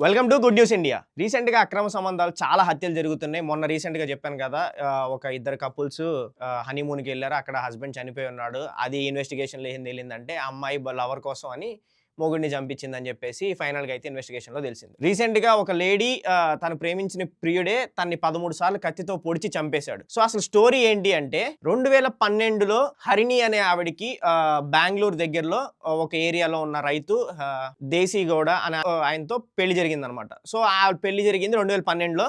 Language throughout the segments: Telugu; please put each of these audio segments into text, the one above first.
Welcome to good news India రీసెంట్గా అక్రమ సంబంధాలు చాలా హత్యలు జరుగుతున్నాయి. మొన్న రీసెంట్గా చెప్పాను కదా ఒక ఇద్దరు కపుల్స్ హనీమూన్కి వెళ్ళారు. అక్కడ హస్బెండ్ చనిపోయి ఉన్నాడు. అది ఇన్వెస్టిగేషన్లో ఏం తెలిసిందంటే అమ్మాయి లవర్ కోసం అని మొగుడిని చంపించిందని చెప్పేసి ఫైనల్గా అయితే ఇన్వెస్టిగేషన్లో తెలిసింది. రీసెంట్గా ఒక లేడీ తను ప్రేమించిన ప్రియుడే తన్ని పదమూడు సార్లు కత్తితో పొడిచి చంపేశాడు. సో అసలు స్టోరీ ఏంటి అంటే రెండు వేల పన్నెండులో హరిణి అనే ఆవిడకి బెంగళూరు దగ్గరలో ఒక ఏరియాలో ఉన్న రైతు దేశీగౌడ అనే ఆయనతో పెళ్ళి జరిగిందనమాట. సో ఆ పెళ్ళి జరిగింది రెండు వేల పన్నెండులో.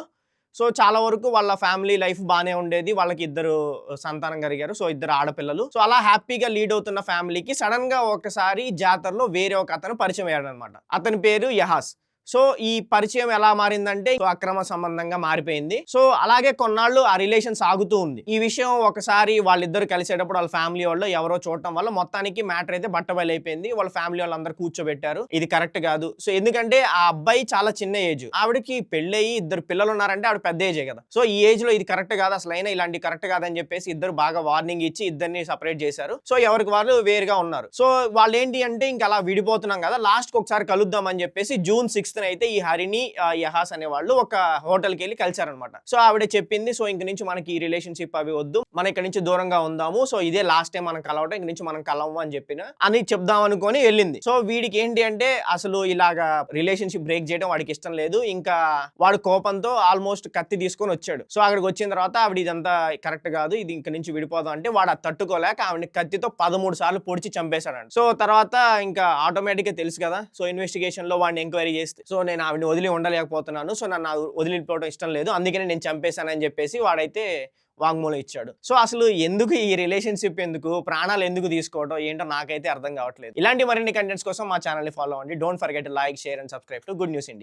సో చాలా వరకు వాళ్ళ ఫ్యామిలీ లైఫ్ బాగానే ఉండేది. వాళ్ళకి ఇద్దరు సంతానం కలిగారు. సో ఇద్దరు ఆడపిల్లలు. సో అలా హ్యాపీగా లీడ్ అవుతున్న ఫ్యామిలీకి సడన్గా ఒకసారి జాతరలో వేరే ఒక అతను పరిచయం అయ్యాడు అనమాట అతని పేరు యహాస్. సో ఈ పరిచయం ఎలా మారిందంటే అక్రమ సంబంధంగా మారిపోయింది. సో అలాగే కొన్నాళ్ళు ఆ రిలేషన్ సాగుతూ ఉంది. ఈ విషయం ఒకసారి వాళ్ళిద్దరు కలిసేటప్పుడు వాళ్ళ ఫ్యామిలీ వాళ్ళు ఎవరో చూడటం వల్ల మొత్తానికి మ్యాటర్ అయితే బట్టబయలైపోయింది. అయిపోయింది వాళ్ళ ఫ్యామిలీ వాళ్ళందరూ కూర్చోబెట్టారు. ఇది కరెక్ట్ కాదు. సో ఎందుకంటే ఆ అబ్బాయి చాలా చిన్న ఏజ్. ఆవిడకి పెళ్ళయి ఇద్దరు పిల్లలు ఉన్నారంటే ఆవిడ పెద్ద ఏజే కదా. సో ఈ ఏజ్లో ఇది కరెక్ట్ కాదు. అసలు అయినా ఇలాంటి కరెక్ట్ కాదని చెప్పేసి ఇద్దరు బాగా వార్నింగ్ ఇచ్చి ఇద్దరిని సపరేట్ చేశారు. సో ఎవరికి వాళ్ళు వేరుగా ఉన్నారు. సో వాళ్ళు ఏంటి అంటే ఇంకా అలా విడిపోతున్నాం కదా. లాస్ట్ ఒకసారి కలుద్దాం అని చెప్పేసి జూన్ సిక్స్ సిక్స్త్ అయితే ఈ హరిని యహాస్ అనే వాళ్ళు ఒక హోటల్కి వెళ్ళి కలిశారనమాట సో ఆవిడ చెప్పింది సో ఇంక నుంచి మనకి ఈ రిలేషన్షిప్ అవి వద్దు. మనం ఇక్కడ నుంచి దూరంగా ఉందాము. సో ఇదే లాస్ట్ టైం మనం కలవటం ఇంక నుంచి మనం కలవము అని చెప్పిన అని చెప్దాం అనుకొని వెళ్ళింది. సో వీడికి ఏంటి అంటే అసలు ఇలాగా రిలేషన్షిప్ బ్రేక్ చేయడం వాడికి ఇష్టం లేదు. ఇంకా వాడు కోపంతో ఆల్మోస్ట్ కత్తి తీసుకొని వచ్చాడు. సో అక్కడికి వచ్చిన తర్వాత ఆవిడ ఇదంతా కరెక్ట్ కాదు ఇది ఇంక నుంచి విడిపోదాం అంటే వాడు అది తట్టుకోలేక ఆవిడ కత్తితో పదమూడు సార్లు పొడిచి చంపేశాడు సో తర్వాత ఇంకా ఆటోమేటిక్గా తెలుసు కదా సో ఇన్వెస్టిగేషన్లో వాడిని ఎంక్వైరీ చేస్తే సో నేను ఆవిడని వదిలి ఉండలేకపోతున్నాను. సో నన్ను వదిలిపోవడం ఇష్టం లేదు. అందుకనే నేను చంపేశానని చెప్పేసి వాడైతే వాంగ్మూలం ఇచ్చాడు. సో అసలు ఎందుకు ఈ రిలేషన్షిప్ ఎందుకు? ప్రాణాలు ఎందుకు తీసుకోవడం ఏంటో నాకైతే అర్థం కావట్లేదు. ఇలాంటి మరిన్ని కంటెంట్స్ కోసం మా ఛానల్ని ఫాలో అవ్వండి. Don't forget like share and subscribe to good news India